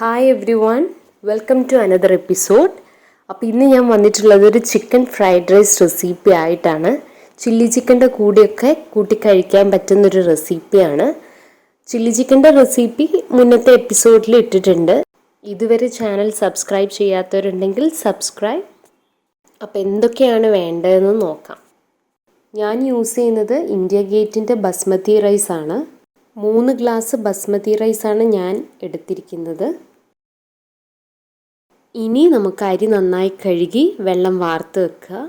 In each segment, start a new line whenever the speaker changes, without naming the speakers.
Hi everyone welcome to another episode അപ്പോൾ ഇന്ന് ഞാൻ വന്നിട്ടുള്ളത് ഒരു ചിക്കൻ ഫ്രൈഡ് റൈസ് റെസിപ്പി ആയിട്ടാണ്. ചില്ലി ചിക്കന്റെ കൂടെയൊക്കെ കൂട്ടി കഴിക്കാൻ പറ്റുന്നൊരു റെസിപ്പിയാണ് ചില്ലി ചിക്കന്റെ റെസിപ്പി മുന്നത്തെ എപ്പിസോഡിൽ ഇട്ടിട്ടുണ്ട്. ഇതുവരെ ചാനൽ സബ്സ്ക്രൈബ് ചെയ്യാത്തവരുണ്ടെങ്കിൽ സബ്സ്ക്രൈബ് അപ്പോൾ എന്തൊക്കെയാണ് വേണ്ടതെന്ന് നോക്കാം. ഞാൻ യൂസ് ചെയ്യുന്നത് ഇന്ത്യ ഗേറ്റിന്റെ ബസ്മതി റൈസാണ് മൂന്ന് ഗ്ലാസ് ബസ്മതി റൈസാണ് ഞാൻ എടുത്തിരിക്കുന്നത്. ഇനി നമുക്ക് അരി നന്നായി കഴുകി വെള്ളം വാർത്ത് വെക്കുക.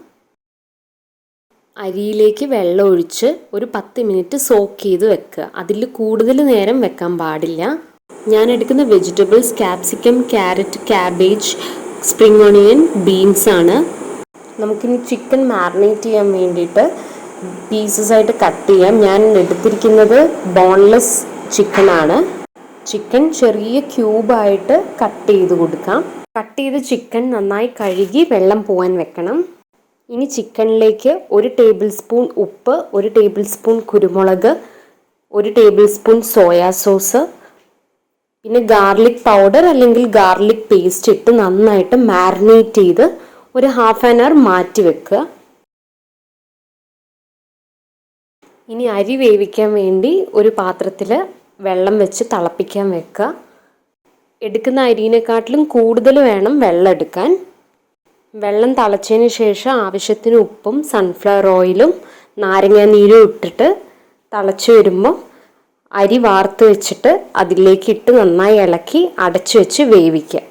അരിയിലേക്ക് വെള്ളം ഒഴിച്ച് ഒരു പത്ത് മിനിറ്റ് സോക്ക് ചെയ്ത് വെക്കുക. അതിൽ കൂടുതൽ നേരം വെക്കാൻ പാടില്ല. ഞാൻ എടുക്കുന്ന vegetables capsicum carrot cabbage spring onion beans ആണ്. നമുക്കിനി ചിക്കൻ മാറിനേറ്റ് ചെയ്യാൻ വേണ്ടിയിട്ട് പീസസ് ആയിട്ട് കട്ട് ചെയ്യാം. ഞാൻ എടുത്തിരിക്കുന്നത് ബോൺലെസ് ചിക്കൻ ആണ്. ചിക്കൻ ചെറിയ ക്യൂബായിട്ട് കട്ട് ചെയ്ത് കൊടുക്കാം. കട്ട് ചെയ്ത ചിക്കൻ നന്നായി കഴുകി വെള്ളം പോകാൻ വെക്കണം. ഇനി ചിക്കനിലേക്ക് ഒരു ടേബിൾ സ്പൂൺ ഉപ്പ് ഒരു ടേബിൾ സ്പൂൺ കുരുമുളക് ഒരു ടേബിൾ സ്പൂൺ സോയാ സോസ് പിന്നെ ഗാർലിക് പൗഡർ അല്ലെങ്കിൽ ഗാർലിക് പേസ്റ്റ് ഇട്ട് നന്നായിട്ട് മാരിനേറ്റ് ചെയ്ത് ഒരു ഹാഫ് ആൻ അവർ മാറ്റി വെക്കുക. ഇനി അരി വേവിക്കാൻ വേണ്ടി ഒരു പാത്രത്തിൽ വെള്ളം വെച്ച് തിളപ്പിക്കാൻ വെക്കുക. എടുക്കുന്ന അരിയിനെക്കാട്ടിലും കൂടുതൽ വേണം വെള്ളം എടുക്കാൻ. വെള്ളം തിളച്ചതിന് ശേഷം ആവശ്യത്തിന് ഉപ്പും സൺഫ്ലവർ ഓയിലും നാരങ്ങ നീരും ഇട്ടിട്ട് തിളച്ച് വരുമ്പോൾ അരി വാർത്ത് വെച്ചിട്ട് അതിലേക്ക് ഇട്ട് നന്നായി ഇളക്കി അടച്ചു വെച്ച് വേവിക്കുക.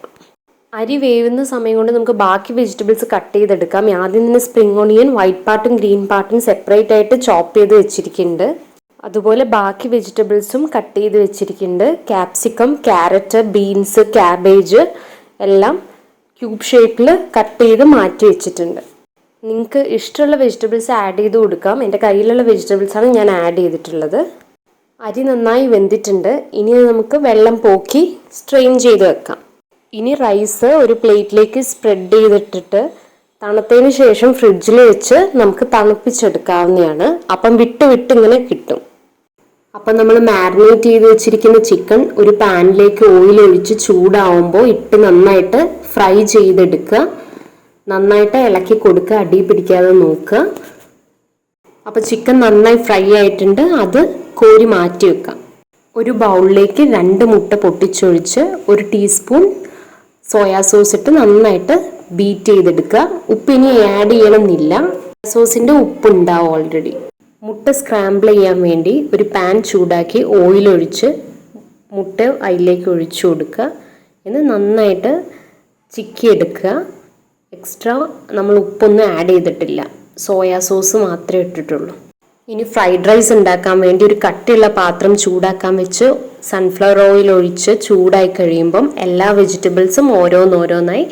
അരി വേവുന്ന സമയം കൊണ്ട് നമുക്ക് ബാക്കി വെജിറ്റബിൾസ് കട്ട് ചെയ്തെടുക്കാം. ആദ്യം തന്നെ സ്പ്രിംഗ് ഓണിയൻ വൈറ്റ് പാർട്ടും ഗ്രീൻ പാർട്ടും സെപ്പറേറ്റ് ആയിട്ട് ചോപ്പ് ചെയ്ത് വെച്ചിരിക്കുന്നുണ്ട്. അതുപോലെ ബാക്കി വെജിറ്റബിൾസും കട്ട് ചെയ്ത് വെച്ചിരിക്കുന്നുണ്ട്. ക്യാപ്സിക്കം ക്യാരറ്റ് ബീൻസ് ക്യാബേജ് എല്ലാം ക്യൂബ് ഷേപ്പിൽ കട്ട് ചെയ്ത് മാറ്റി വെച്ചിട്ടുണ്ട്. നിങ്ങൾക്ക് ഇഷ്ടമുള്ള വെജിറ്റബിൾസ് ആഡ് ചെയ്ത് കൊടുക്കാം. എന്റെ കയ്യിലുള്ള വെജിറ്റബിൾസാണ് ഞാൻ ആഡ് ചെയ്തിട്ടുള്ളത്. അരി നന്നായി വെന്തിട്ടുണ്ട്. ഇനി നമുക്ക് വെള്ളം പോക്കി സ്ട്രെയിൻ ചെയ്ത് വെക്കാം. ഇനി റൈസ് ഒരു പ്ലേറ്റിലേക്ക് സ്പ്രെഡ് ചെയ്തിട്ടിട്ട് തണുത്തതിന് ശേഷം ഫ്രിഡ്ജിൽ വെച്ച് നമുക്ക് തണുപ്പിച്ചെടുക്കാവുന്നതാണ്. അപ്പം വിട്ട് വിട്ട് ഇങ്ങനെ കിട്ടും. അപ്പം നമ്മൾ മാരിനേറ്റ് ചെയ്ത് വെച്ചിരിക്കുന്ന ചിക്കൻ ഒരു പാനിലേക്ക് ഓയിൽ ഒഴിച്ച് ചൂടാവുമ്പോൾ ഇട്ട് നന്നായിട്ട് ഫ്രൈ ചെയ്തെടുക്കുക. നന്നായിട്ട് ഇളക്കി കൊടുക്കുക അടി പിടിക്കാതെ നോക്കുക. അപ്പോൾ ചിക്കൻ നന്നായി ഫ്രൈ ആയിട്ടുണ്ട്. അത് കോരി മാറ്റി വെക്കാം ഒരു ബൗളിലേക്ക് രണ്ട് മുട്ട പൊട്ടിച്ചൊഴിച്ച് ഒരു ടീസ്പൂൺ സോയാ സോസ് ഇട്ട് നന്നായിട്ട് ബീറ്റ് ചെയ്തെടുക്കുക. ഉപ്പ് ഇനി ആഡ് ചെയ്യണമെന്നില്ല. സോസിന്റെ ഉപ്പ് ഉണ്ടാവും ഓൾറെഡി മുട്ട സ്ക്രാമ്പിൾ ചെയ്യാൻ വേണ്ടി ഒരു പാൻ ചൂടാക്കി ഓയിലൊഴിച്ച് മുട്ട അതിലേക്ക് ഒഴിച്ചു കൊടുക്കുക. എന്ന് നന്നായിട്ട് ചിക്കി എടുക്കുക എക്സ്ട്രാ നമ്മൾ ഉപ്പൊന്നും ആഡ് ചെയ്തിട്ടില്ല. സോയാ സോസ് മാത്രമേ ഇട്ടിട്ടുള്ളൂ. ഇനി ഫ്രൈഡ് റൈസ് ഉണ്ടാക്കാൻ വേണ്ടി ഒരു കട്ടിയുള്ള പാത്രം ചൂടാക്കാൻ വെച്ച് സൺഫ്ലവർ ഓയിൽ ഒഴിച്ച് ചൂടായി കഴിയുമ്പം എല്ലാ വെജിറ്റബിൾസും ഓരോന്നോരോന്നായി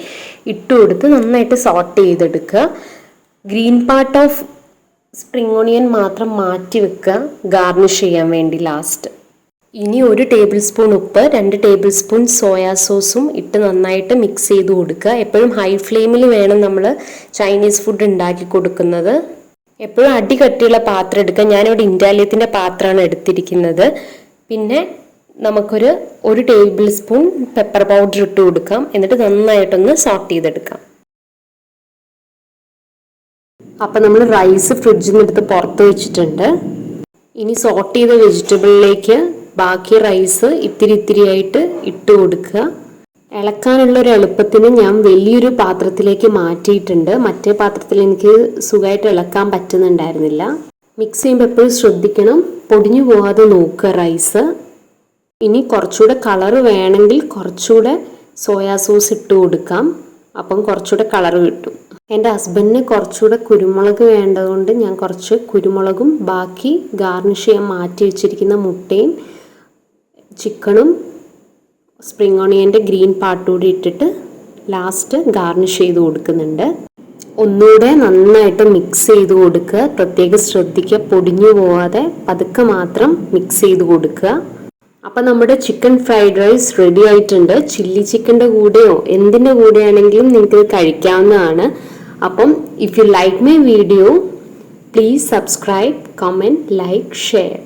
ഇട്ട് കൊടുത്ത് നന്നായിട്ട് സോട്ട് ചെയ്തെടുക്കുക. Green part of spring onion മാത്രം മാറ്റി വെക്കുക. ഗാർണിഷ് ചെയ്യാൻ വേണ്ടി ലാസ്റ്റ് ഇനി ഒരു ടേബിൾ സ്പൂൺ ഉപ്പ് രണ്ട് ടേബിൾ സ്പൂൺ സോയാ സോസും ഇട്ട് നന്നായിട്ട് മിക്സ് ചെയ്ത് കൊടുക്കുക. എപ്പോഴും ഹൈ ഫ്ലെയിമിൽ വേണം നമ്മൾ ചൈനീസ് ഫുഡ് ഉണ്ടാക്കി കൊടുക്കുന്നത്. എപ്പോഴും അടി കട്ടിയുള്ള പാത്രം എടുക്കുക. ഞാനിവിടെ ഇൻഡാലിയത്തിന്റെ പാത്രമാണ് എടുത്തിരിക്കുന്നത്. പിന്നെ നമുക്കൊരു ഒരു ടേബിൾ സ്പൂൺ പെപ്പർ പൗഡർ ഇട്ട് കൊടുക്കാം. എന്നിട്ട് നന്നായിട്ടൊന്ന് സോട്ട് ചെയ്തെടുക്കാം. അപ്പം നമ്മൾ റൈസ് ഫ്രിഡ്ജിൽ നിന്ന് എടുത്ത് പുറത്ത് വെച്ചിട്ടുണ്ട്. ഇനി സോട്ട് ചെയ്ത വെജിറ്റബിളിലേക്ക് ബാക്കി റൈസ് ഇത്തിരി ഇത്തിരി ആയിട്ട് ഇട്ട് കൊടുക്കുക. ഇളക്കാനുള്ള ഒരു എളുപ്പത്തിന് ഞാൻ വലിയൊരു പാത്രത്തിലേക്ക് മാറ്റിയിട്ടുണ്ട്. മറ്റേ പാത്രത്തിൽ എനിക്ക് സുഖമായിട്ട് ഇളക്കാൻ പറ്റുന്നുണ്ടായിരുന്നില്ല. മിക്സ് ചെയ്യുമ്പോൾ എപ്പോഴും ശ്രദ്ധിക്കണം. പൊടിഞ്ഞു പോകാതെ നോക്കുക റൈസ് ഇനി കുറച്ചുകൂടെ കളറ് വേണമെങ്കിൽ കുറച്ചുകൂടെ സോയാ സോസ് ഇട്ട് കൊടുക്കാം. അപ്പം കുറച്ചുകൂടെ കളർ കിട്ടും. എന്റെ ഹസ്ബൻഡിന് കുറച്ചുകൂടെ കുരുമുളക് വേണ്ടതുകൊണ്ട് ഞാൻ കുറച്ച് കുരുമുളകും ബാക്കി ഗാർണിഷ് ചെയ്യാൻ മാറ്റി വെച്ചിരിക്കുന്ന മുട്ടയും ചിക്കണും സ്പ്രിംഗ് ഓണിയന്റെ ഗ്രീൻ പാർട്ട് കൂടി ഇട്ടിട്ട് ലാസ്റ്റ് ഗാർണിഷ് ചെയ്ത് കൊടുക്കുന്നുണ്ട്. ഒന്നുകൂടെ നന്നായിട്ട് മിക്സ് ചെയ്ത് കൊടുക്കുക. പ്രത്യേകം ശ്രദ്ധിക്കുക. പൊടിഞ്ഞു പോവാതെ പതുക്കെ മാത്രം മിക്സ് ചെയ്ത് കൊടുക്കുക. അപ്പം നമ്മുടെ ചിക്കൻ ഫ്രൈഡ് റൈസ് റെഡി ആയിട്ടുണ്ട്. ചില്ലി ചിക്കന്റെ കൂടെയോ എന്തിന്റെ കൂടെയാണെങ്കിലും നിങ്ങൾക്ക് കഴിക്കാവുന്നതാണ്. അപ്പം if you like my video please subscribe comment like share